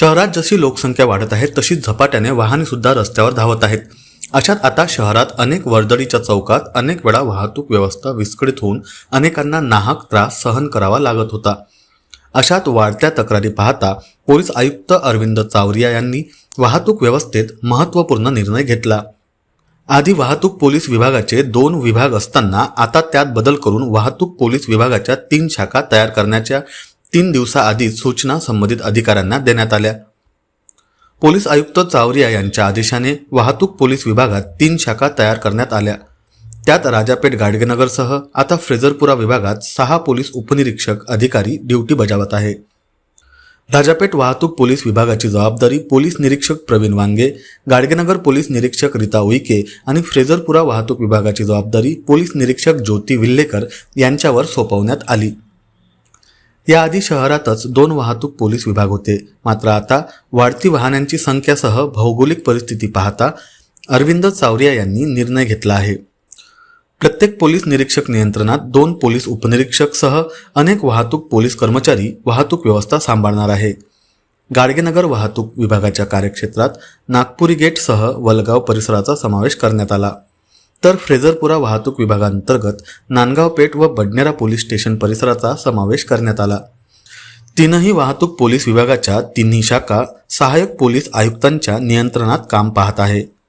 शहरात जशी लोकसंख्या वाढत आहे तशीच झपाट्याने वाहने सुद्धा रस्त्यावर धावत आहेत. अशात आता शहरात अनेक वर्दळीच्या चौकात अनेक वेळा वाहतूक व्यवस्था विस्कळीत होऊन अनेकांना नाहक त्रास सहन करावा लागत होता. अशात वाढत्या तक्रारी पाहता पोलीस आयुक्त अरविंद चावरिया यांनी वाहतूक व्यवस्थेत महत्त्वपूर्ण निर्णय घेतला. आधी वाहतूक पोलीस विभागाचे दोन विभाग असताना आता त्यात बदल करून वाहतूक पोलीस विभागाच्या तीन शाखा तयार करण्याच्या तीन दिवसाआधीच सूचना संबंधित अधिकाऱ्यांना देण्यात आल्या. पोलीस आयुक्त चावरिया यांच्या आदेशाने वाहतूक पोलीस विभागात तीन शाखा तयार करण्यात आल्या. त्यात राजापेठ गाडगेनगरसह आता फ्रेझरपुरा विभागात सहा पोलीस उपनिरीक्षक अधिकारी ड्युटी बजावत आहे. राजापेठ वाहतूक पोलीस विभागाची जबाबदारी पोलीस निरीक्षक प्रवीण वांगे गाडगेनगर पोलीस निरीक्षक रीता उईके आणि फ्रेझरपुरा वाहतूक विभागाची जबाबदारी पोलीस निरीक्षक ज्योती विल्लेकर यांच्यावर सोपवण्यात आली. याआधी शहरातच दोन वाहतूक पोलीस विभाग होते. मात्र आता वाढती वाहनांची संख्यासह भौगोलिक परिस्थिती पाहता अरविंद चावरिया यांनी निर्णय घेतला आहे. प्रत्येक पोलीस निरीक्षक नियंत्रणात दोन पोलीस उपनिरीक्षक सह अनेक वाहतूक पोलीस कर्मचारी वाहतूक व्यवस्था सांभाळणार आहे. गाडगेनगर वाहतूक विभागाच्या कार्यक्षेत्रात नागपुरी गेटसह वलगाव परिसराचा समावेश करण्यात आला. तर फ्रेझरपुरा वाहतूक विभागांतर्गत नांदगाव पेठ व बडनेरा पोलीस स्टेशन परिसराचा समावेश करण्यात आला. तीनही वाहतूक पोलीस विभागाच्या तिन्ही शाखा सहाय्यक पोलीस आयुक्तांच्या नियंत्रणात काम पाहत आहे.